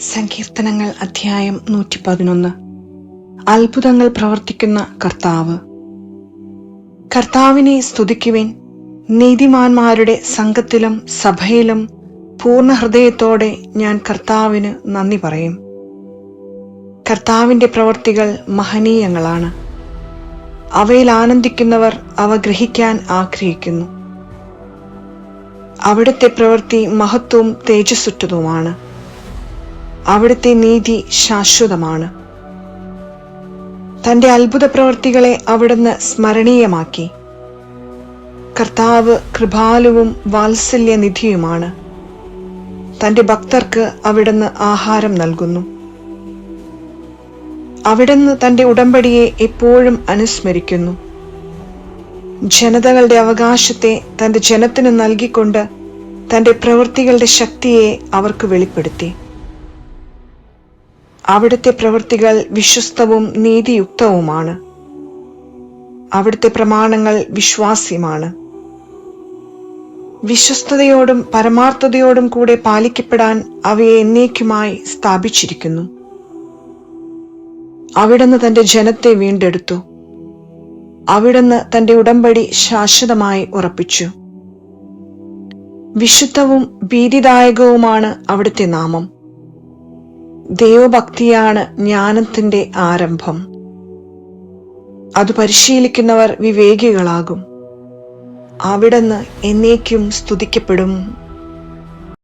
സങ്കീർത്തനങ്ങൾ അധ്യായം നൂറ്റി പതിനൊന്ന് അത്ഭുതങ്ങൾ പ്രവർത്തിക്കുന്ന കർത്താവ്. കർത്താവിനെ സ്തുതിക്കുവിൻ. നീതിമാന്മാരുടെ സംഘത്തിലും സഭയിലും പൂർണ ഹൃദയത്തോടെ ഞാൻ കർത്താവിന് നന്ദി പറയും. കർത്താവിന്റെ പ്രവർത്തികൾ മഹനീയങ്ങളാണ്. അവയിൽ ആനന്ദിക്കുന്നവർ അവ ഗ്രഹിക്കാൻ ആഗ്രഹിക്കുന്നു. അവിടുത്തെ പ്രവൃത്തി മഹത്വവും തേജസ്സുറ്റതുമാണ്. അവിടുത്തെ നീതി ശാശ്വതമാണ്. തന്റെ അത്ഭുത പ്രവർത്തികളെ അവിടുന്ന് സ്മരണീയമാക്കി. കർത്താവ് കൃപാലുവും വാത്സല്യനിധിയുമാണ്. തന്റെ ഭക്തർക്ക് അവിടുന്ന് ആഹാരം നൽകുന്നു. അവിടുന്ന് തന്റെ ഉടമ്പടിയെ എപ്പോഴും അനുസ്മരിക്കുന്നു. ജനതകളുടെ അവകാശത്തെ തന്റെ ജനത്തിന് നൽകിക്കൊണ്ട് തന്റെ പ്രവൃത്തികളുടെ ശക്തിയെ അവർക്ക് വെളിപ്പെടുത്തി. അവിടുത്തെ പ്രവൃത്തികൾ വിശ്വസ്തവും നീതിയുക്തവുമാണ്. അവിടുത്തെ പ്രമാണങ്ങൾ വിശ്വാസ്യമാണ്. വിശ്വസ്തയോടും പരമാർത്ഥതയോടും കൂടെ പാലിക്കപ്പെടാൻ അവയെ എന്നേക്കുമായി സ്ഥാപിച്ചിരിക്കുന്നു. അവിടുന്ന് തന്റെ ജനത്തെ വീണ്ടെടുത്തു. അവിടുന്ന് തന്റെ ഉടമ്പടി ശാശ്വതമായി ഉറപ്പിച്ചു. വിശുദ്ധവും ഭീതിദായകവുമാണ് അവിടുത്തെ നാമം. ദൈവഭക്തിയാണ് ജ്ഞാനത്തിന്റെ ആരംഭം. അത് പരിശീലിക്കുന്നവർ വിവേകികളാകും. അവിടുന്ന് എന്നേക്കും സ്തുതിക്കപ്പെടും.